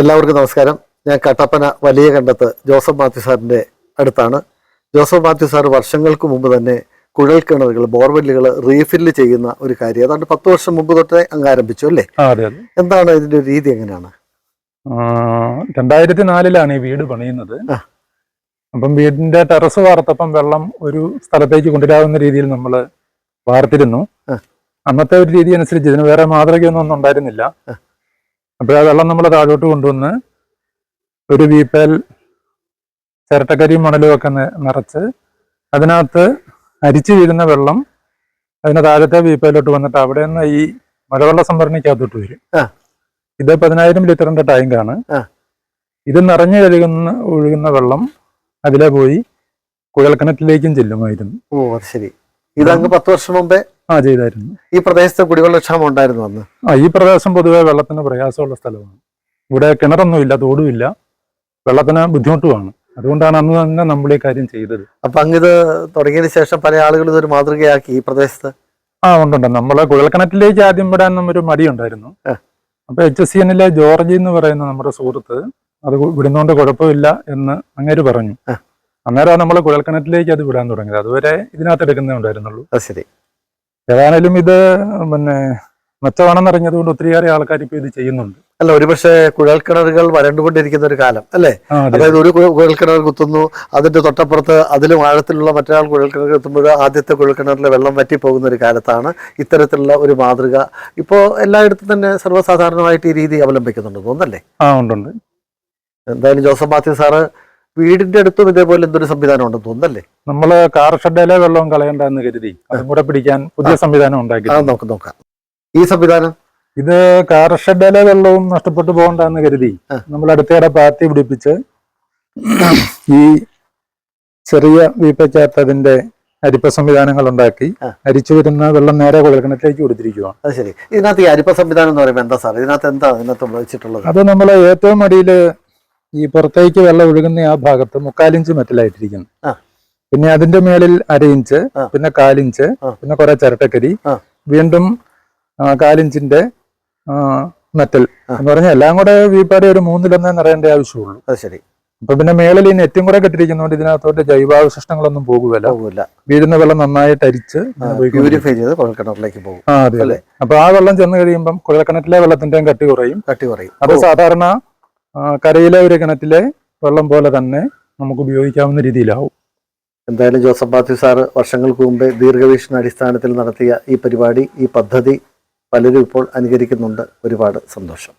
എല്ലാവർക്കും നമസ്കാരം. ഞാൻ കട്ടപ്പന വലിയ കണ്ടത്ത് ജോസഫ് മാത്യു സാറിന്റെ അടുത്താണ്. ജോസഫ് മാത്യു സാർ വർഷങ്ങൾക്ക് മുമ്പ് തന്നെ കുഴൽ കിണറുകൾ ബോർവെല്ലുകൾ റീഫില്ല് ചെയ്യുന്ന ഒരു കാര്യം. അതാണ്ട് പത്ത് വർഷം മുമ്പ് തൊട്ടേ അങ്ങ് ആരംഭിച്ചു അല്ലേ? എന്താണ് ഇതിന്റെ രീതി എങ്ങനെയാണ്? രണ്ടായിരത്തി നാലിലാണ് ഈ വീട് പണിയുന്നത്. അപ്പം വീടിന്റെ ടെറസ് വാർത്തപ്പം വെള്ളം ഒരു സ്ഥലത്തേക്ക് കൊണ്ടുവരാവുന്ന രീതിയിൽ നമ്മൾ വാർത്തിരുന്നു. അന്നത്തെ ഒരു രീതി അനുസരിച്ച് ഇതിന് വേറെ മാതൃകയൊന്നും ഉണ്ടായിരുന്നില്ല. അപ്പോൾ ആ വെള്ളം നമ്മൾ താഴോട്ട് കൊണ്ടുവന്ന് ഒരു വീപ്പേൽ ചിരട്ടക്കരിയും മണലും ഒക്കെ നിറച്ച് അതിനകത്ത് അരിച്ചു വീഴുന്ന വെള്ളം അതിന് താഴത്തെ വീപ്പയിലോട്ട് വന്നിട്ട് അവിടെ നിന്ന് ഈ മഴവെള്ള സംഭരണിക്കകത്തോട്ട് വരും. ഇത് പതിനായിരം ലിറ്ററിന്റെ ടാങ്കാണ്. ഇത് നിറഞ്ഞു കഴുകുന്ന ഒഴുകുന്ന വെള്ളം അതിലെ പോയി കുഴൽക്കിണറ്റിലേക്കും ചെല്ലുമായിരുന്നു ഓ ശരി ഇതങ്ങ് പത്ത് വർഷം മുമ്പേ ആ ചെയ്തായിരുന്നു. ഈ പ്രദേശത്ത് കുടിവെള്ളക്ഷാമം ഉണ്ടായിരുന്നു അന്ന്? ആ ഈ പ്രദേശം പൊതുവെ വെള്ളത്തിന് പ്രയാസമുള്ള സ്ഥലമാണ്. ഇവിടെ കിണറൊന്നുമില്ല തോടുമില്ല. വെള്ളത്തിന് ബുദ്ധിമുട്ടുമാണ്. അതുകൊണ്ടാണ് അന്ന് തന്നെ നമ്മൾ ഈ കാര്യം ചെയ്തത്. അപ്പൊ അങ്ങിത് തുടങ്ങിയതിന് ശേഷം പല ആളുകളും ഇതൊരു മാതൃകയാക്കി ഈ പ്രദേശത്ത്? ആ ഉണ്ടുണ്ട് നമ്മളെ കുഴൽക്കിണറ്റിലേക്ക് ആദ്യം വിടാൻ നമ്മൊരു മടിയുണ്ടായിരുന്നു. ഉണ്ടായിരുന്നു അപ്പൊ എച്ച് എസ് സി എന്നിലെ ജോർജി എന്ന് പറയുന്ന നമ്മുടെ സുഹൃത്ത് അത് വിടുന്നോണ്ട് കുഴപ്പമില്ല എന്ന് അങ്ങേര് പറഞ്ഞു. അന്നേരം നമ്മൾ കുഴൽക്കിണറ്റിലേക്ക് അത് വിടാൻ തുടങ്ങിയത്. അതുവരെ ഇതിനകത്ത് എടുക്കുന്നേ ഉണ്ടായിരുന്നുള്ളൂ. ശരി. ഏതായാലും ഇത് പിന്നെ മെച്ചമാണെന്നറിഞ്ഞതുകൊണ്ട് ഒത്തിരിയേറെ ആൾക്കാർ ഇപ്പൊ ഇത് ചെയ്യുന്നുണ്ട്. അല്ല ഒരുപക്ഷെ കുഴൽക്കിണറുകൾ വരണ്ടുകൊണ്ടിരിക്കുന്ന ഒരു കാലം അല്ലേ? അതായത് ഒരു കുഴൽ കുഴൽക്കിണർ കുത്തുന്നു അതിന്റെ തൊട്ടപ്പുറത്ത് അതിലും ആഴത്തിലുള്ള മറ്റൊരാൾ കുഴൽക്കിണർ കുത്തുമ്പോൾ ആദ്യത്തെ കുഴൽക്കിണറിലെ വെള്ളം വറ്റിപ്പോകുന്ന ഒരു കാലത്താണ് ഇത്തരത്തിലുള്ള ഒരു മാതൃക. ഇപ്പോൾ എല്ലായിടത്തും തന്നെ സർവസാധാരണമായിട്ട് ഈ രീതി അവലംബിക്കുന്നുണ്ട് തോന്നല്ലേ ആ ഉണ്ട്. എന്തായാലും ജോസഫ് മാത്യു സാറ് വീടിന്റെ അടുത്തും ഇതേപോലെ എന്തൊരു സംവിധാനം ഉണ്ടെന്ന് തോന്നുന്നല്ലേ? നമ്മൾ കാർ ഷെഡിലെ വെള്ളം കളയണ്ടെന്ന് കരുതി. അതും കൂടെ പിടിക്കാൻ പുതിയ സംവിധാനം ഉണ്ടാക്കി നമുക്ക് നോക്കാം. ഈ സംവിധാനം? ഇത് കാർ ഷെഡിലെ വെള്ളവും നഷ്ടപ്പെട്ടു പോകണ്ടെന്ന് കരുതി. നമ്മൾ അടുത്തേടെ പാത്തി പിടിപ്പിച്ച് ഈ ചെറിയ വീപ്പച്ചേർത്തതിന്റെ അരിപ്പ സംവിധാനങ്ങൾ ഉണ്ടാക്കി അരിച്ചു വരുന്ന വെള്ളം നേരെ കുഴൽക്കിണറ്റിലേക്ക് കൊടുത്തിരിക്കുകയാണ് അത് ശരി. ഇതിനകത്ത് ഈ അരിപ്പ സംവിധാനം എന്ന് പറയുമ്പോൾ എന്താ സാർ? ഇതിനകത്ത് എന്താ ഇതിനകത്ത് വെച്ചിട്ടുള്ളത്? അത് നമ്മൾ ഏറ്റവും അടിയിൽ ഈ പുറത്തേക്ക് വെള്ളം ഒഴുകുന്ന ആ ഭാഗത്ത് മുക്കാലിഞ്ച് മെറ്റലായിട്ടിരിക്കുന്നു. പിന്നെ അതിന്റെ മേളിൽ അര ഇഞ്ച് ആ. പിന്നെ കാലിഞ്ച്. പിന്നെ കുറെ ചിരട്ടക്കരി വീണ്ടും കാലിഞ്ചിന്റെ മെറ്റൽ. എന്ന് പറഞ്ഞാൽ എല്ലാം കൂടെ വീപ്പാടെ ഒരു മൂന്നിലൊന്നേ നിറയേണ്ട ആവശ്യമുള്ളൂ. അത് ശരി. അപ്പൊ പിന്നെ മേളിൽ ഈ നെറ്റും കൂടെ കെട്ടിരിക്കുന്നതുകൊണ്ട് ഇതിനകത്തോട്ട് ജൈവാവശിഷ്ടങ്ങളൊന്നും പോകുമല്ല പോകില്ല വീഴുന്ന വെള്ളം നന്നായിട്ട് അരിച്ച് പ്യൂരിഫൈ ചെയ്ത് കുഴൽക്കിണറിലേക്ക് പോകും. ആ അതെ അതെ. അപ്പൊ ആ വെള്ളം ചെന്ന് കഴിയുമ്പം കുഴൽക്കിണറ്റിലെ വെള്ളത്തിന്റെയും കട്ടി കുറയും. കട്ടി കുറയും. അത് സാധാരണ കരയിലെ ഒരു കിണറ്റിലെ വെള്ളം പോലെ തന്നെ നമുക്ക് ഉപയോഗിക്കാവുന്ന രീതിയിലാവും. എന്തായാലും ജോസഫ് ബാത്തി സാർ വർഷങ്ങൾക്ക് മുമ്പേ ദീർഘവീക്ഷണ അടിസ്ഥാനത്തിൽ നടത്തിയ ഈ പരിപാടി ഈ പദ്ധതി പലരും ഇപ്പോൾ അനുകരിക്കുന്നുണ്ട്. ഒരുപാട് സന്തോഷം.